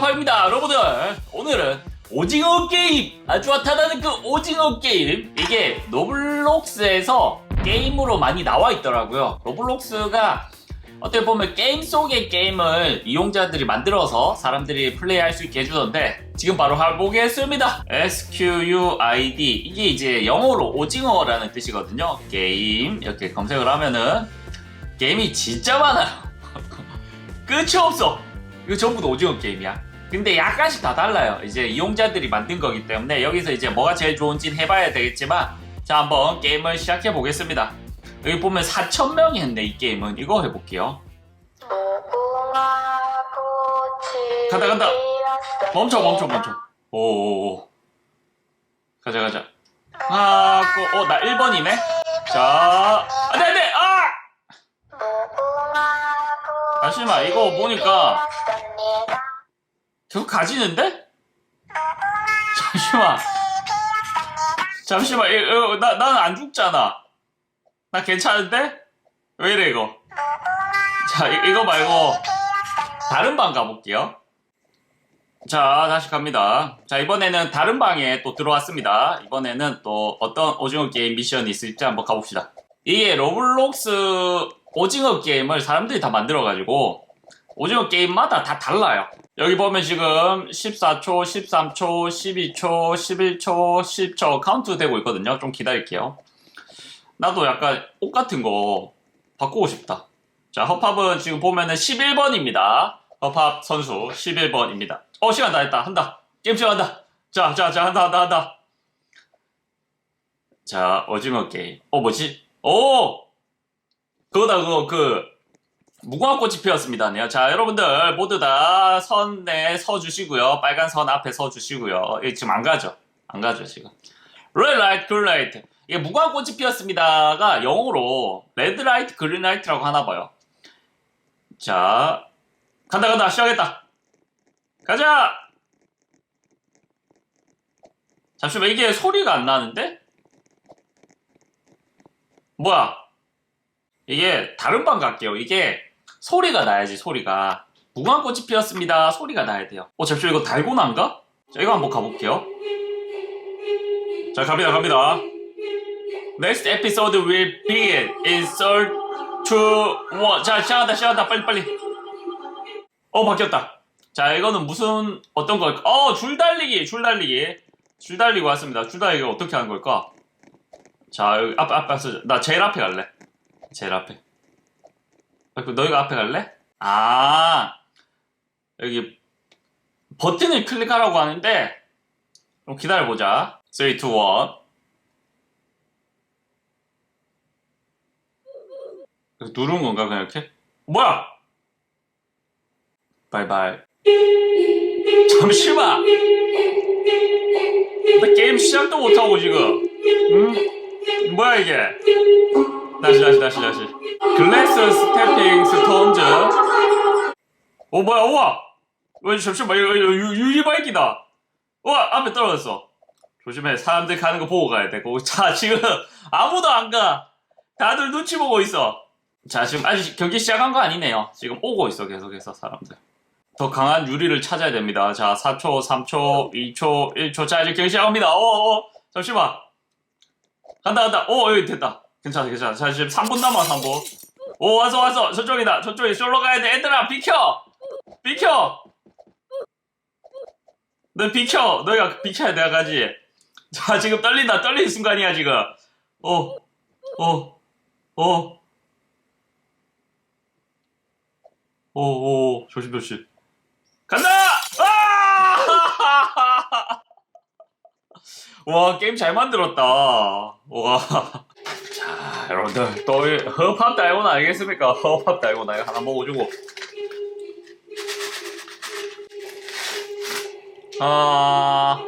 허파입니다 여러분들. 오늘은 오징어 게임 아주 핫하다는 그 오징어 게임. 이게 로블록스에서 게임으로 많이 나와 있더라고요. 로블록스가 어떻게 보면 게임 속의 게임을 이용자들이 만들어서 사람들이 플레이할 수 있게 해주던데 지금 바로 해보겠습니다. SQUID 이게 이제 영어로 오징어라는 뜻이거든요. 게임. 이렇게 검색을 하면은 게임이 진짜 많아요. 끝이 없어. 이거 전부 다 오징어 게임이야. 근데 약간씩 다 달라요. 이제 이용자들이 만든 거기 때문에 여기서 이제 뭐가 제일 좋은지는 해봐야 되겠지만 자 한번 게임을 시작해 보겠습니다. 여기 보면 4천 명이 했네 이 게임은 이거 해볼게요. 간다 간다 멈춰 멈춰 멈춰. 오오오. 가자 가자. 하고 어나 1번이네. 자 안 돼 안 돼 아 잠시만 이거 보니까 계속 가지는데? 잠시만. 잠시만, 이- 이거 나, 나는 안 죽잖아. 나 괜찮은데? 왜 이래, 이거? 자, 이, 이거 말고, 다른 방 가볼게요. 자, 다시 갑니다. 자, 이번에는 다른 방에 또 들어왔습니다. 이번에는 또 어떤 오징어 게임 미션이 있을지 한번 가봅시다. 이게 로블록스 오징어 게임을 사람들이 다 만들어가지고, 오징어 게임마다 다 달라요. 여기 보면 지금 14초, 13초, 12초, 11초, 10초 카운트 되고 있거든요. 좀 기다릴게요. 나도 약간 옷 같은 거 바꾸고 싶다. 자, 허팝은 지금 보면은 11번입니다. 허팝 선수 11번입니다. 어, 시간 다 했다. 한다. 게임 시작한다. 자, 자, 자, 한다, 한다, 한다. 자, 오징어 게임. 어, 뭐지? 오! 그거다, 그거, 그, 무궁화꽃이 피었습니다 네요. 자, 여러분들 모두 다 선에 서 주시고요. 빨간 선 앞에 서 주시고요. 예, 지금 안 가죠? 안 가죠, 지금. Red light, green light. 이게 무궁화꽃이 피었습니다가 영어로 레드 라이트, 그린 라이트라고 하나 봐요. 자, 간다, 간다, 시작했다. 가자! 잠시만, 이게 소리가 안 나는데? 뭐야? 이게 다른 방 갈게요. 이게 소리가 나야지 소리가 무궁화꽃이 피었습니다. 소리가 나야 돼요. 어 잠시만 이거 달고나인가? 자 이거 한번 가볼게요. 자 갑니다 갑니다. Next episode will begin in 3, 2, 1. 자 시작한다 시작한다 빨리 빨리. 어 바뀌었다. 자 이거는 무슨 어떤 걸까? 어 줄달리기 줄달리기 줄 달리고 왔습니다. 줄 달리기 어떻게 하는 걸까? 자 여기 앞 앞에 나 제일 앞에 갈래. 제일 앞에. 아, 그 너희가 앞에 갈래? 아, 여기 버튼을 클릭하라고 하는데, 좀 기다려보자. 3, 2, 1. 이거 누른 건가, 그냥 이렇게? 뭐야! 바이바이. 잠시만! 나 게임 시작도 못하고 지금. 응? 뭐야 이게? 다시 다시 다시 다시. 글래스 스태핑 스톤즈 오 뭐야 우와! 왜 잠시만 이거, 이거 유- 유리바이크다. 우와 앞에 떨어졌어. 조심해. 사람들 가는 거 보고 가야 돼. 거기 자 지금 아무도 안가. 다들 눈치 보고 있어. 자 지금 아직 경기 시작한 거 아니네요. 지금 오고 있어 계속해서 사람들. 더 강한 유리를 찾아야 됩니다. 자 4초 3초 2초 1초. 자 이제 경기 시작합니다. 어어 잠시만. 간다 간다. 오 여기 됐다 괜찮아 괜찮아. 자 지금 3분 남아 3분 오 왔어 왔어 저쪽이다. 저쪽에 쏠러 가야 돼. 얘들아 비켜! 비켜! 너 비켜! 너희가 비켜야 내가 가지. 자 지금 떨린다. 떨리는 순간이야 지금. 어, 오오오 오 오 오, 조심 조심. 간다! 아! 와 게임 잘 만들었다. 와. 자, 여러분들 또 허팝 달고나 알겠습니까? 허팝 달고나 이거 하나 먹어주고 아...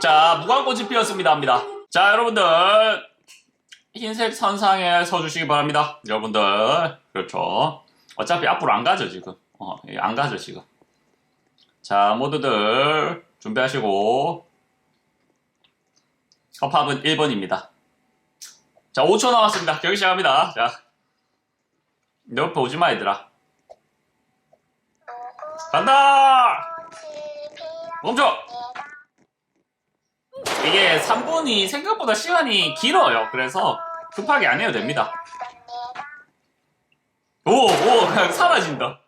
자, 무광꽃이 피었습니다 합니다. 자, 여러분들 흰색 선상에 서주시기 바랍니다. 여러분들 그렇죠. 어차피 앞으로 안 가죠 지금. 어, 예, 안 가죠 지금. 자, 모두들 준비하시고 허팝은 1번입니다. 자, 5초 남았습니다. 경기 시작합니다. 자, 내 옆에 오지 마, 얘들아. 간다! 멈춰! 이게 3분이 생각보다 시간이 길어요. 그래서 급하게 안 해도 됩니다. 오, 오, 그냥 사라진다.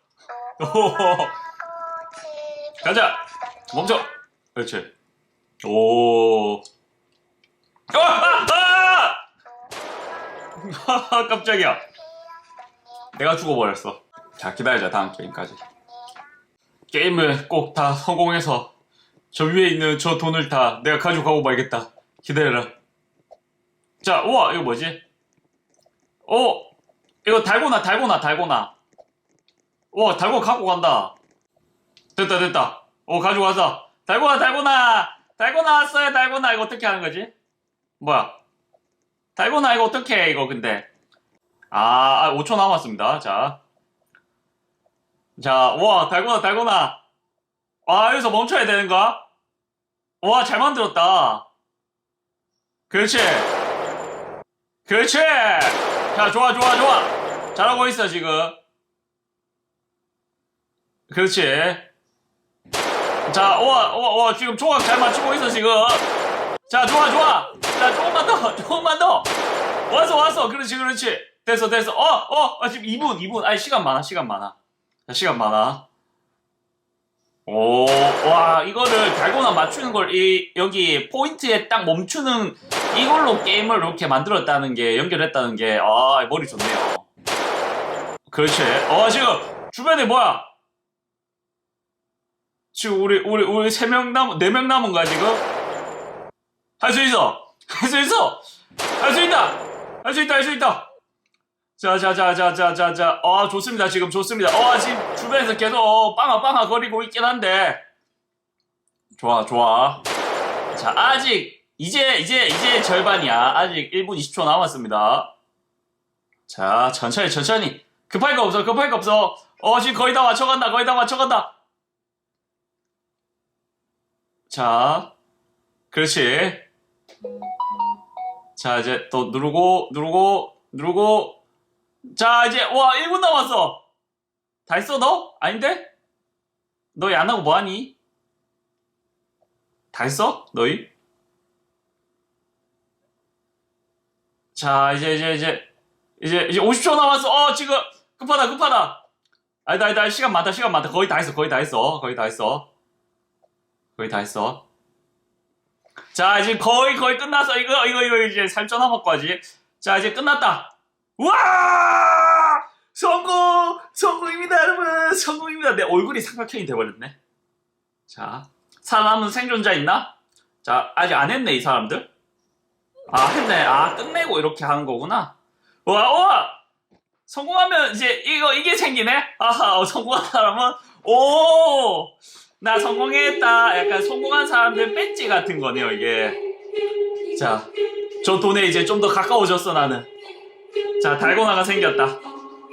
오, 가자! 멈춰! 그렇지. 오. 아! 깜짝이야. 내가 죽어버렸어. 자, 기다리자, 다음 게임까지. 게임을 꼭 다 성공해서 저 위에 있는 저 돈을 다 내가 가져가고 말겠다. 기다려라. 자, 우와, 이거 뭐지? 오, 이거 달고나, 달고나, 달고나. 우와, 달고 갖고 간다. 됐다, 됐다. 오, 가져가자. 달고나, 달고나! 달고나 왔어요, 달고나. 이거 어떻게 하는 거지? 뭐야? 달고나, 이거 어떻게 해, 이거 근데? 아, 아, 5초 남았습니다. 자. 자, 와, 달고나, 달고나. 와, 여기서 멈춰야 되는 거야? 와, 잘 만들었다. 그렇지. 그렇지. 자, 좋아, 좋아, 좋아. 잘하고 있어, 지금. 그렇지. 자, 와, 와, 와, 지금 조각 잘 맞추고 있어, 지금. 자, 좋아, 좋아. 자, 조금만 더, 조금만 더. 왔어, 왔어. 그렇지, 그렇지. 됐어, 됐어. 어, 어, 어, 지금 2분, 2분. 아니, 시간 많아, 시간 많아. 자, 시간 많아. 오, 와, 이거를 달고나 맞추는 걸, 이, 여기 포인트에 딱 멈추는 이걸로 게임을 이렇게 만들었다는 게, 연결했다는 게, 아, 머리 좋네요. 그렇지. 어, 지금, 주변에 뭐야? 지금 우리, 우리, 우리 세 명 남, 네 명 남은 거야, 지금? 할 수 있어! 할 수 있어! 할 수 있다! 할 수 있다, 할 수 있다! 자, 자, 자, 자, 자, 자, 자. 아, 좋습니다. 지금 좋습니다. 어, 지금 주변에서 계속 빵아, 빵아 거리고 있긴 한데. 좋아, 좋아. 자, 아직, 이제, 이제, 이제 절반이야. 아직 1분 20초 남았습니다. 자, 천천히, 천천히. 급할 거 없어, 급할 거 없어. 어, 지금 거의 다 맞춰간다, 거의 다 맞춰간다. 자, 그렇지. 자, 이제 또 누르고, 누르고, 누르고, 자, 이제, 와, 1분 남았어! 다 했어, 너? 아닌데? 너희 안 하고 뭐하니? 다 했어? 너희? 자, 이제, 이제, 이제, 이제, 이제 50초 남았어! 어, 지금, 급하다, 급하다! 아니다, 아니다, 시간 많다, 시간 많다. 거의 다 했어, 거의 다 했어. 거의 다 했어. 거의 다 했어. 자, 이제 거의, 거의 끝났어. 이거, 이거, 이거, 이제 3초 남았까지. 자, 이제 끝났다. 와! 성공! 성공입니다, 여러분! 성공입니다. 내 얼굴이 삼각형이 돼버렸네. 자, 살아남은 생존자 있나? 자, 아직 안 했네, 이 사람들. 아, 했네. 아, 끝내고 이렇게 하는 거구나. 와, 와! 성공하면 이제 이거, 이게 생기네? 아하, 어, 성공한 사람은, 오! 나 성공했다. 약간 성공한 사람들 배지 같은 거네요, 이게. 자, 저 돈에 이제 좀 더 가까워졌어, 나는. 자, 달고나가 생겼다.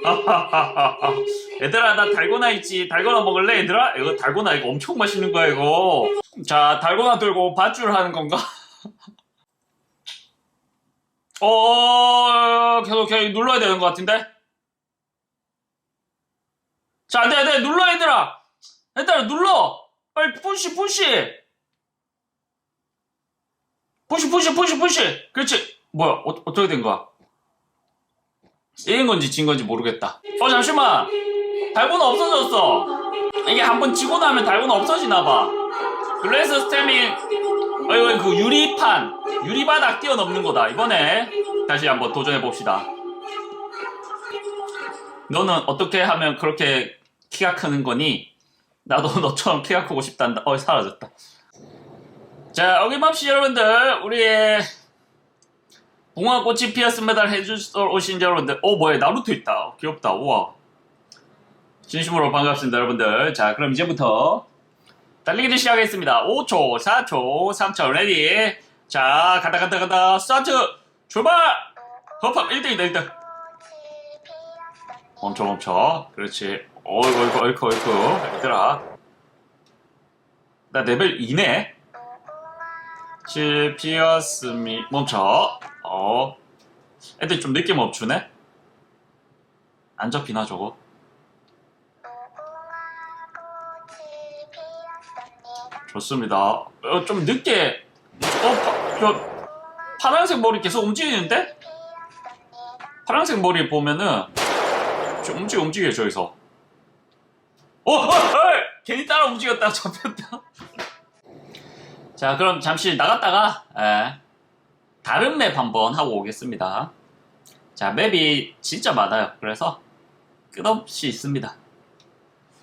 얘들아, 나 달고나 있지. 달고나 먹을래, 얘들아? 이거 달고나 이거 엄청 맛있는 거야, 이거. 자, 달고나 들고 밧줄 하는 건가? 어, 계속, 계속 눌러야 되는 것 같은데? 자, 안 돼, 안 돼. 눌러, 얘들아. 얘들아, 눌러. 빨리 푸시, 푸시. 푸시, 푸시, 푸시, 푸시. 그렇지. 뭐야, 어, 어떻게 된 거야? 이긴 건지 진 건지 모르겠다. 어 잠시만 달고나 없어졌어. 이게 한 번 지고 나면 달고나 없어지나 봐. 글래스 스태밍 어 이거 그 유리판 유리바닥 뛰어넘는 거다. 이번에 다시 한번 도전해 봅시다. 너는 어떻게 하면 그렇게 키가 크는 거니? 나도 너처럼 키가 크고 싶단다. 어 사라졌다. 자 어김없이 여러분들 우리의 붕어꽃이 피었음에달 해주러 오신 여러분들. 어 뭐야 나루토 있다. 귀엽다. 우와. 진심으로 반갑습니다 여러분들. 자 그럼 이제부터 달리기를 시작하겠습니다. 5초 4초 3초 레디. 자 간다 간다 간다. 스타트! 출발! 허팝 1등이다 1등 멈춰 멈춰. 그렇지 어이구 어이구 어이구 어이구 얘들아. 나 레벨 2네. 실 피었음이 멈춰. 어. 애들 좀 늦게 멈추네. 안 접히나 저거? 좋습니다. 어, 좀 늦게, 어, 파, 저, 파란색 머리 계속 움직이는데? 파란색 머리 보면은, 좀 움직여, 움직여, 저기서. 어, 어, 어! 괜히 따라 움직였다가 잡혔다. 자, 그럼 잠시 나갔다가, 에, 다른 맵 한번 하고 오겠습니다. 자, 맵이 진짜 많아요. 그래서 끝없이 있습니다.